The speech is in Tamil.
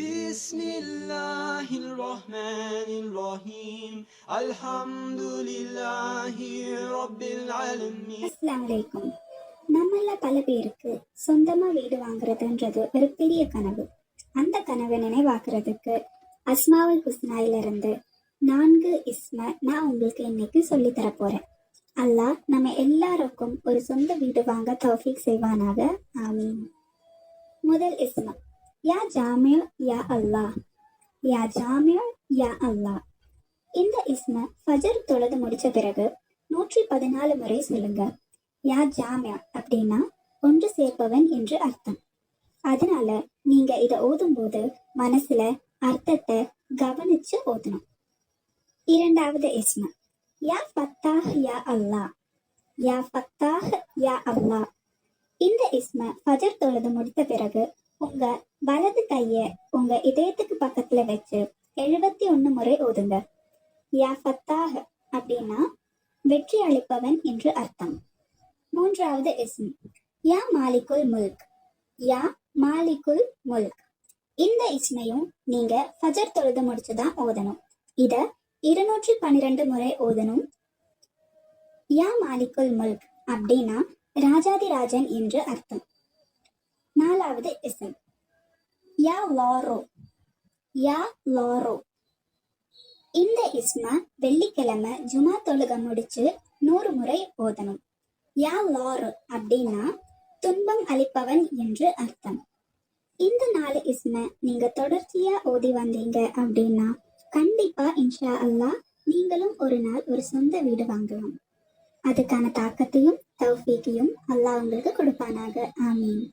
بسم الله الرحمن الرحيم الحمد لله رب العالمين அஸ்ஸலாமு அலைக்கும் நம்மள பல பேருக்கு சொந்தமா வீடு வாங்குறதுன்றது ஒரு பெரிய கனவு அந்த கனவை நினைவாக்குறதுக்கு அஸ்மாவுல் ஹுஸ்னாயில இருந்து நான்கு இஸ்ம நான் உங்களுக்கு இன்னைக்கு சொல்லி தர போறேன் அல்லாஹ் நம்ம எல்லாருக்கும் ஒரு சொந்த வீடு வாங்க தௌஃபீக் செய்வானாக ஆமீன் முதல் இஸ்ம யா ஜாமியோ யா அல்லாஹ் யா ஜாமியோ யா அல்லாஹ் இந்த இஸ்ம ஃபஜர் தொழுது முடிச்ச பிறகு நூற்றி பதினாலு முறை சொல்லுங்க யா ஜாமியா அப்படின்னா ஒன்று சேர்ப்பவன் என்று அர்த்தம் அதனால நீங்க இத ஓதும்போது மனசுல அர்த்தத்தை கவனிச்சு ஓதணும் இரண்டாவது இஸ்ம யா ஃபத்தாஹ் யா அல்லாஹ் யா ஃபத்தாஹ் யா அல்லாஹ் இந்த இஸ்ம ஃபஜர் தொழுது முடித்த பிறகு உங்க வலது கைய உங்க இதயத்துக்கு பக்கத்துல வச்சு எழுபத்தி ஒன்னு முறை ஓதுங்க யா ஃபத்தாக அப்படின்னா வெற்றி அளிப்பவன் என்று அர்த்தம். மூன்றாவது இஸ்ம். யா மாலிகுல் முல்க். யா மாலிகுல் முல்க். இந்த இஸ்மையும் நீங்க ஃபஜர் தொழுது முடிச்சுதான் ஓதணும். இத இருநூற்றி பன்னிரெண்டு முறை ஓதணும். யா மாலிகுல் முல்க் அப்படின்னா ராஜாதிராஜன் என்று அர்த்தம். நாலாவது இஸ்ம் யா லாரோ யா லாரோ இந்த இஸ்மா வெள்ளிக்கிழமை ஜுமா தொழுக முடிச்சு நூறு முறை ஓதணும் யா லாரோ அப்படின்னா துன்பம் அளிப்பவன் என்று அர்த்தம் இந்த நாலு இஸ்ம நீங்க தொடர்ச்சியா ஓதி வந்தீங்க அப்படின்னா கண்டிப்பா இன்ஷா அல்லாஹ் நீங்களும் ஒரு நாள் ஒரு சொந்த வீடு வாங்கலாம் அதுக்கான தாக்கத்தையும் தௌஃபீக்கையும் அல்லாஹ் உங்களுக்கு கொடுப்பானாக. ஆமீன்.